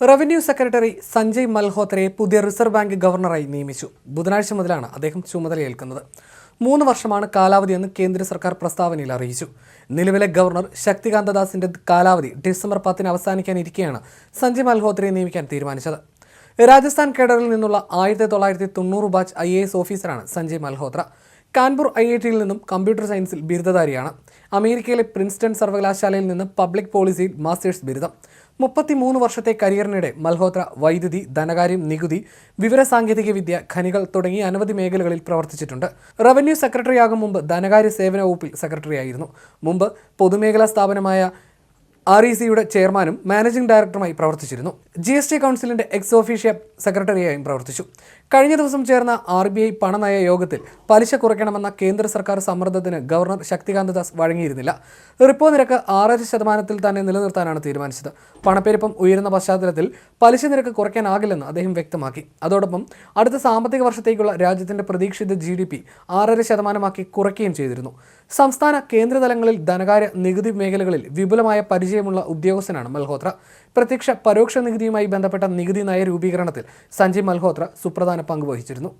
Revenue secretary Sanjay മൽഹോത്രയെ പുതിയ reserve bank ഗവർണറായി നിയമിച്ചു. ബുധനാഴ്ച മുതലാണ് അദ്ദേഹം ചുമതലയേൽക്കുന്നത് മൂന്ന് വർഷമാണ് കാലാവധിയെന്ന് കേന്ദ്ര സർക്കാർ പ്രസ്താവനയിൽ അറിയിച്ചു. നിലവിലെ ഗവർണർ ശക്തികാന്ത ദാസിന്റെ കാലാവധി ഡിസംബർ പത്തിന് അവസാനിക്കാനിരിക്കെയാണ് സഞ്ജയ് മൽഹോത്രയെ നിയമിക്കാൻ തീരുമാനിച്ചത്. രാജസ്ഥാൻ കേഡറിൽ നിന്നുള്ള ആയിരത്തി തൊള്ളായിരത്തി തൊണ്ണൂറ് ബാച്ച് ഐ എ എസ് ഓഫീസറാണ് സഞ്ജയ് മൽഹോത്ര കാൺപൂർ ഐ ഐ ടിയിൽ നിന്നും കമ്പ്യൂട്ടർ സയൻസിൽ ബിരുദധാരിയാണ്. അമേരിക്കയിലെ പ്രിൻസ്റ്റൺ സർവകലാശാലയിൽ നിന്ന് പബ്ലിക് പോളിസിയിൽ മാസ്റ്റേഴ്സ് ബിരുദം. മുപ്പത്തിമൂന്ന് വർഷത്തെ കരിയറിനിടെ മൽഹോത്ര വൈദ്യുതി ധനകാര്യം നികുതി വിവരസാങ്കേതിക വിദ്യ ഖനികൾ തുടങ്ങി അനവധി മേഖലകളിൽ പ്രവർത്തിച്ചിട്ടുണ്ട്. റവന്യൂ സെക്രട്ടറിയാകും മുമ്പ് ധനകാര്യ സേവന വകുപ്പിൽ സെക്രട്ടറിയായിരുന്നു. മുമ്പ് പൊതുമേഖലാ സ്ഥാപനമായ ആർ ഇ സിയുടെ ചെയർമാനും മാനേജിംഗ് ഡയറക്ടറുമായി പ്രവർത്തിച്ചിരുന്നു. ജി എസ് ടി കൗൺസിലിന്റെ എക്സ് ഓഫീഷ്യ സെക്രട്ടറിയായും പ്രവർത്തിച്ചു. കഴിഞ്ഞ ദിവസം ചേർന്ന ആർ ബി ഐ പണനയ യോഗത്തിൽ പലിശ കുറയ്ക്കണമെന്ന കേന്ദ്ര സർക്കാർ സമ്മർദ്ദത്തിന് ഗവർണർ ശക്തികാന്ത ദാസ് വഴങ്ങിയിരുന്നില്ല. റിപ്പോ നിരക്ക് ആറര ശതമാനത്തിൽ തന്നെ നിലനിർത്താനാണ് തീരുമാനിച്ചത്. പണപ്പെരുപ്പം ഉയരുന്ന പശ്ചാത്തലത്തിൽ പലിശ നിരക്ക് കുറയ്ക്കാനാകില്ലെന്ന് അദ്ദേഹം വ്യക്തമാക്കി. അതോടൊപ്പം അടുത്ത സാമ്പത്തിക വർഷത്തേക്കുള്ള രാജ്യത്തിന്റെ പ്രതീക്ഷിത ജി ഡി പി ആറര ശതമാനമാക്കി കുറയ്ക്കുകയും ചെയ്തിരുന്നു. സംസ്ഥാന കേന്ദ്രതലങ്ങളിൽ ധനകാര്യ നികുതി മേഖലകളിൽ വിപുലമായ പരിചയമുള്ള ഉദ്യോഗസ്ഥനാണ് മൽഹോത്ര. പ്രത്യക്ഷ പരോക്ഷ നികുതിയുമായി ബന്ധപ്പെട്ട നികുതി നയ രൂപീകരണത്തിൽ സഞ്ജയ് മൽഹോത്ര സുപ്രധാന പങ്ക് വഹിച്ചിരുന്നു.